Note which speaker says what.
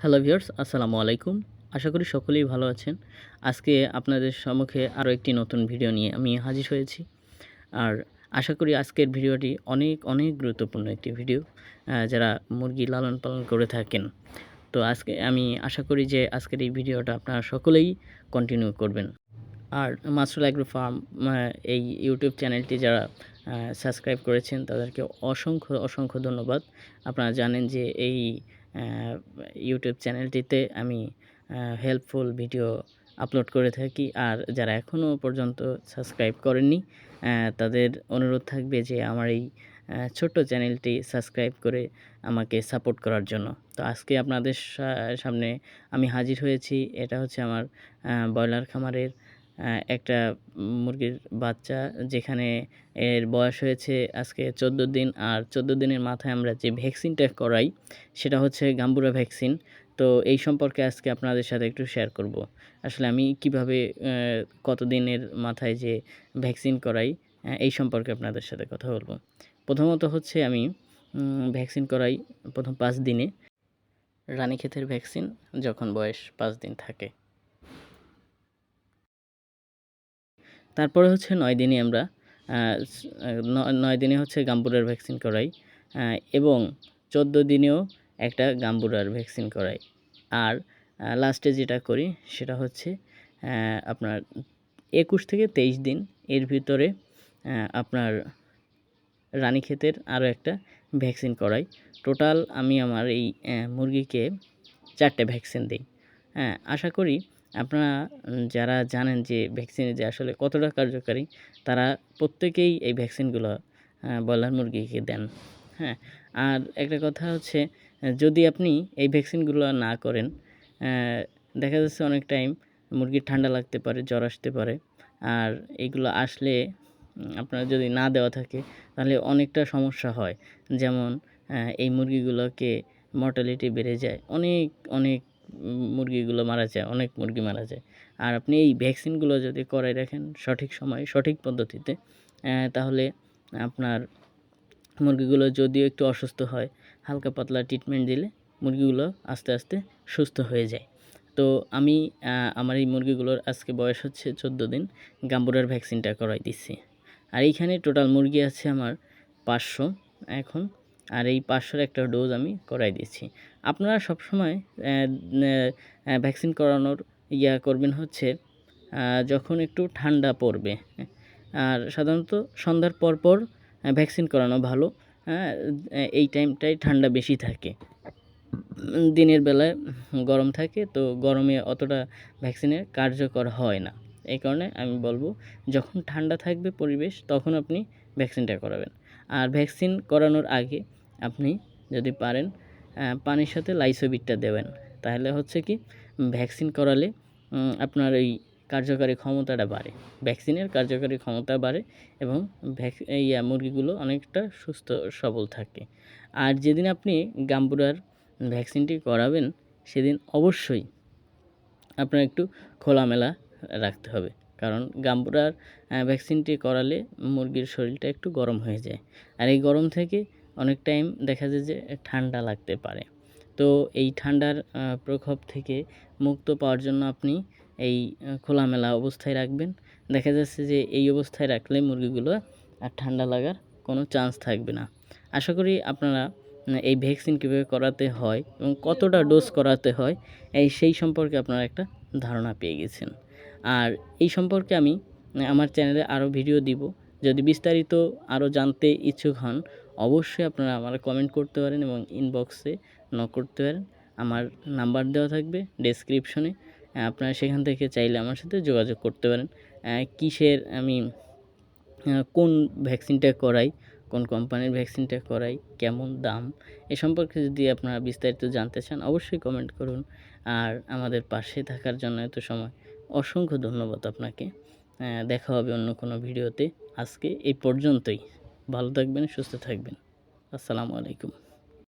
Speaker 1: Hello viewers আসসালামু আলাইকুম। আশা করি সকলেই ভালো আছেন। আজকে আপনাদের সম্মুখে আরও একটি নতুন ভিডিও নিয়ে আমি হাজির হয়েছি। আর আশা করি আজকের ভিডিওটি অনেক অনেক গুরুত্বপূর্ণ একটি ভিডিও যারা মুরগি লালন পালন করে থাকেন। তো আজকে আমি আশা করি যে আজকের এই ভিডিওটা আপনারা সকলেই কন্টিনিউ করবেন। আর মাসরুল অ্যাগ্রো ফার্ম এই ইউটিউব চ্যানেলটি যারা সাবস্ক্রাইব করেছেন, তাদেরকে অসংখ্য অসংখ্য ধন্যবাদ। আপনারা জানেন যে এই ইউটিউব চ্যানেলটিতে আমি হেল্পফুল ভিডিও আপলোড করে থাকি। আর যারা এখনও পর্যন্ত সাবস্ক্রাইব করেননি তাদের অনুরোধ থাকবে যে আমার এই ছোট্ট চ্যানেলটি সাবস্ক্রাইব করে আমাকে সাপোর্ট করার জন্য। তো আজকে আপনাদের সামনে আমি হাজির হয়েছি। এটা হচ্ছে আমার ব্রয়লার খামারের একটা মুরগির বাচ্চা যেখানে এর বয়স হয়েছে আজকে চোদ্দ দিন আর চোদ্দ দিনের মাথায় আমরা যে ভ্যাকসিনটা করাই সেটা হচ্ছে গাম্বুরা ভ্যাকসিন। তো এই সম্পর্কে আজকে আপনাদের সাথে একটু শেয়ার করব। আসলে আমি কীভাবে কত দিনের মাথায় যে ভ্যাকসিন করাই এই সম্পর্কে আপনাদের সাথে কথা বলব। প্রথমত হচ্ছে আমি ভ্যাকসিন করাই প্রথম পাঁচ দিনে। রানীক্ষেতের ভ্যাকসিন যখন বয়স পাঁচ দিন থাকে। তারপরে হচ্ছে নয় দিনে আমরা নয় দিনে হচ্ছে গাম্বুরার ভ্যাকসিন করাই এবং চোদ্দ দিনেও একটা গাম্বুরার ভ্যাকসিন করাই। আর লাস্টে যেটা করি সেটা হচ্ছে আপনার একুশ থেকে তেইশ দিন এর ভিতরে আপনার রানীক্ষেতের আরও একটা ভ্যাকসিন করাই। টোটাল আমি আমার এই মুরগিকে চারটে ভ্যাকসিন দিই। হ্যাঁ আশা করি আপনারা যারা জানেন যে ভ্যাকসিন যে আসলে কতটা কার্যকারী, তারা প্রত্যেকেই এই ভ্যাকসিনগুলো ব্রয়লার মুরগিকে দেন। হ্যাঁ আর একটা কথা হচ্ছে, যদি আপনি এই ভ্যাকসিনগুলো না করেন দেখা যাচ্ছে অনেক টাইম মুরগির ঠান্ডা লাগতে পারে, জ্বর আসতে পারে, আর এগুলো আসলে আপনার যদি না দেওয়া থাকে, তাহলে অনেকটা সমস্যা হয়। যেমন এই মুরগিগুলোকে মর্টালিটি বেড়ে যায়। অনেক অনেক মুরগিগুলো মারা যায়, অনেক মুরগি মারা যায়। আর আপনি এই ভ্যাকসিনগুলো যদি করাই রাখেন সঠিক সময়, সঠিক পদ্ধতিতে তাহলে আপনার মুরগিগুলো যদিও একটু অসুস্থ হয়, হালকা পাতলা ট্রিটমেন্ট দিলে মুরগিগুলো আস্তে আস্তে সুস্থ হয়ে যায়। তো আমি আমার এই মুরগিগুলোর আজকে বয়স হচ্ছে চোদ্দ দিন, গাম্বুরার ভ্যাকসিনটা করাই দিচ্ছি। আর এইখানে টোটাল মুরগি আছে আমার পাঁচশো, এখন আর এই পাঁচশোর একটা ডোজ আমি করাই দিচ্ছি আপনারা সবসময় ভ্যাকসিন করানোর ইয়া করবেন হচ্ছে যখন একটু ঠান্ডা পড়বে। আর সাধারণত সন্ধ্যার পর পর ভ্যাকসিন করানো ভালো। হ্যাঁ এই টাইমটাই ঠান্ডা বেশি থাকে। দিনের বেলায় গরম থাকে, তো গরমে অতটা ভ্যাকসিনের কার্যকর হয় না। এই কারণে আমি বলব, যখন ঠান্ডা থাকবে পরিবেশ, তখন আপনি ভ্যাকসিনটা করাবেন। আর ভ্যাকসিন করানোর আগে আপনি যদি পারেন পানির সাথে লাইসোবিটটা দেবেন। তাহলে হচ্ছে কি ভ্যাকসিন করালে আপনার এই কার্যকারী ক্ষমতাটা বাড়ে। ভ্যাকসিনের কার্যকারী ক্ষমতা বাড়ে এবং ভ্যাক, এই মুরগিগুলো অনেকটা সুস্থ, সবল থাকে। আর যেদিন আপনি গাম্বুরার ভ্যাকসিনটি করাবেন, সেদিন অবশ্যই আপনার একটু খোলামেলা রাখতে হবে। কারণ গাম্বুরার ভ্যাকসিনটি করালে মুরগির শরীরটা একটু গরম হয়ে যায়। আর এই গরম থেকে অনেক টাইম দেখা যায় যে ঠান্ডা লাগতে পারে। তো এই ঠান্ডার প্রকোপ থেকে মুক্ত পাওয়ার জন্য আপনি এই খোলামেলা অবস্থায় রাখবেন। দেখা যাচ্ছে যে এই অবস্থায় রাখলে মুরগিগুলো আর ঠান্ডা লাগার কোনো চান্স থাকবে না। আশা করি আপনারা এই ভ্যাকসিন কীভাবে করাতে হয় এবং কতটা ডোজ করাতে হয়, এই সেই সম্পর্কে আপনারা একটা ধারণা পেয়ে গেছেন। আর এই সম্পর্কে আমি আমার চ্যানেলে আরও ভিডিও দিব। যদি বিস্তারিত আরও জানতে ইচ্ছুক হন, অবশ্যই আপনারা আমার কমেন্ট করতে পারেন এবং ইনবক্সে নক করতে পারেন। আমার নাম্বার দেওয়া থাকবে ডেসক্রিপশনে আপনারা সেখান থেকে চাইলে আমার সাথে যোগাযোগ করতে পারেন। কিসের আমি কোন ভ্যাকসিনটা করাই, কোন কোম্পানির ভ্যাকসিনটা করাই, কেমন দাম, এ সম্পর্কে যদি আপনারা বিস্তারিত জানতে চান, অবশ্যই কমেন্ট করুন। আর আমাদের পাশে থাকার জন্য এত সময়। অসংখ্য ধন্যবাদ আপনাকে। দেখা হবে অন্য কোনো ভিডিওতে। আজকে এই পর্যন্তই। ভালো থাকবেন, সুস্থ থাকবেন। আসসালামু আলাইকুম।